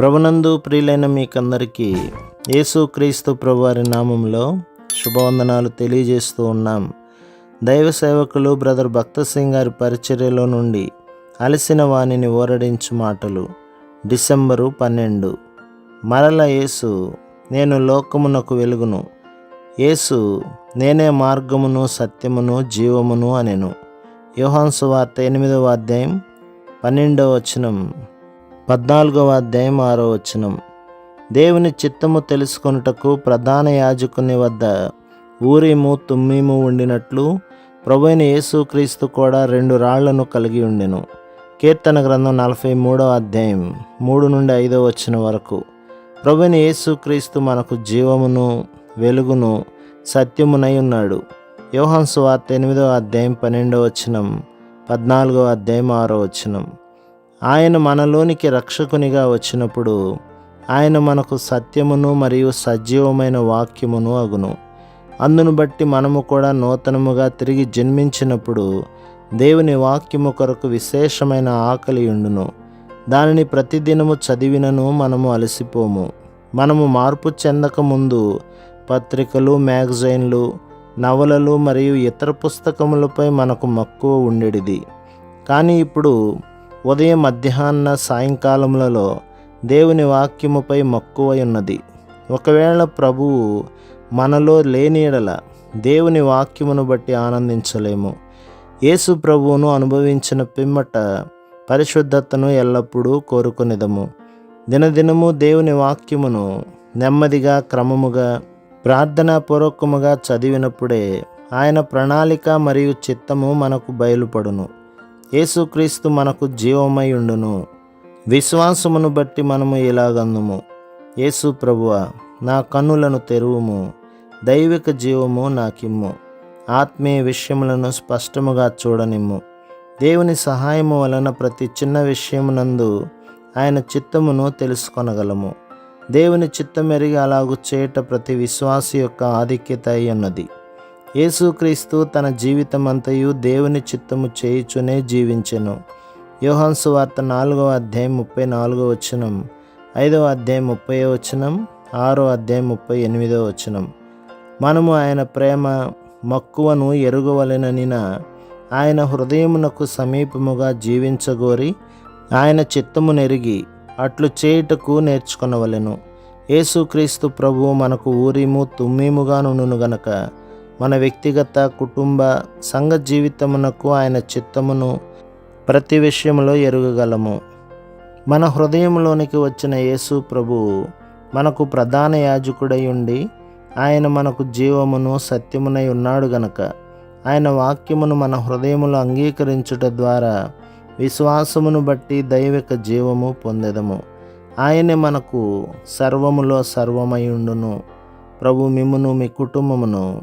ప్రభునందు ప్రియులైన మీకందరికీ యేసుక్రీస్తు ప్రభువారి నామంలో శుభవందనాలు తెలియజేస్తూ ఉన్నాం. దైవ సేవకులు బ్రదర్ భక్త సింగ్ గారి పరిచర్యలో నుండి అలసిన వాణిని ఓరడించు మాటలు డిసెంబరు పన్నెండు. మరల యేసు నేను లోకమునకు వెలుగును. యేసు నేనే మార్గమును సత్యమును జీవమును అనెను. యోహాన్సు వార్త ఎనిమిదవ అధ్యాయం పన్నెండవ వచనం. పద్నాలుగవ అధ్యాయం ఆరో వచనం. దేవుని చిత్తము తెలుసుకొనుటకు ప్రధాన యాజకుని వద్ద ఊరిము తుమ్మిము ఉండినట్లు ప్రభుైన యేసుక్రీస్తు కూడా రెండు రాళ్ళను కలిగి ఉండెను. కీర్తన గ్రంథం నలభై మూడవ అధ్యాయం మూడు నుండి ఐదవ వచ్చిన వరకు. ప్రభుని యేసుక్రీస్తు మనకు జీవమును వెలుగును సత్యమునై ఉన్నాడు. యోహాన్సు వార్త ఎనిమిదవ అధ్యాయం పన్నెండవ వచనం పద్నాలుగవ అధ్యాయం ఆరో వచనం. ఆయన మనలోనికి రక్షకునిగా వచ్చినప్పుడు ఆయన మనకు సత్యమును మరియు సజీవమైన వాక్యమును అగును. అందును బట్టి మనము కూడా నూతనముగా తిరిగి జన్మించినప్పుడు దేవుని వాక్యము కొరకు విశేషమైన ఆకలి ఉండును. దానిని ప్రతిదినము చదివినను మనము అలసిపోము. మనము మార్పు చెందక ముందు పత్రికలు మ్యాగజైన్లు నవలలు మరియు ఇతర పుస్తకములపై మనకు మక్కువ ఉండేది కానీ ఇప్పుడు ఉదయం మధ్యాహ్న సాయంకాలములలో దేవుని వాక్యముపై మక్కువ ఉన్నది ఒకవేళ ప్రభువు మనలో లేనిడల దేవుని వాక్యమును బట్టి ఆనందించలేము. యేసు ప్రభువును అనుభవించిన పిమ్మట పరిశుద్ధతను ఎల్లప్పుడూ కోరుకునేదము. దినదినము దేవుని వాక్యమును నెమ్మదిగా క్రమముగా ప్రార్థనాపూర్వకముగా చదివినప్పుడే ఆయన ప్రణాళిక మరియు చిత్తము మనకు బయలుపడును. యేసుక్రీస్తు మనకు జీవమై ఉండును. విశ్వాసమును బట్టి మనము ఇలాగందుము యేసు ప్రభువ నా కన్నులను తెరువుము. దైవిక జీవము నాకిమ్ము. ఆత్మీయ విషయములను స్పష్టముగా చూడనిమ్ము. దేవుని సహాయము వలన ప్రతి చిన్న విషయమునందు ఆయన చిత్తమును తెలుసుకొనగలము. దేవుని చిత్తమెరిగి అలాగు చేయట ప్రతి విశ్వాసి యొక్క ఆధిక్యత అయి ఉన్నది యేసుక్రీస్తు తన జీవితం అంతయు దేవుని చిత్తము చేయుచునే జీవించెను. యోహాన్సు వార్త నాలుగవ అధ్యాయం ముప్పై నాలుగో వచనం ఐదవ అధ్యాయం ముప్పై వచనం ఆరో అధ్యాయం ముప్పై ఎనిమిదో వచనం. మనము ఆయన ప్రేమ మక్కువను ఎరుగవలెననిన ఆయన హృదయమునకు సమీపముగా జీవించగోరి ఆయన చిత్తము నెరిగి అట్లు చేయుటకు నేర్చుకొనవలెను. యేసుక్రీస్తు ప్రభువు మనకు ఊరిము తుమ్మిముగా నుండును గనక మన వ్యక్తిగత కుటుంబ సంఘ జీవితమునకు ఆయన చిత్తమును ప్రతి విషయంలో ఎరుగగలము. మన హృదయంలోనికి వచ్చిన యేసు ప్రభువు మనకు ప్రధాన యాజకుడై ఉండి ఆయన మనకు జీవమును సత్యమునై ఉన్నాడు గనక ఆయన వాక్యమును మన హృదయములో అంగీకరించుట ద్వారా విశ్వాసమును బట్టి దైవిక జీవము పొందెదము. ఆయనే మనకు సర్వములో సర్వమై ఉండును. ప్రభు మిమ్మును మీ కుటుంబమును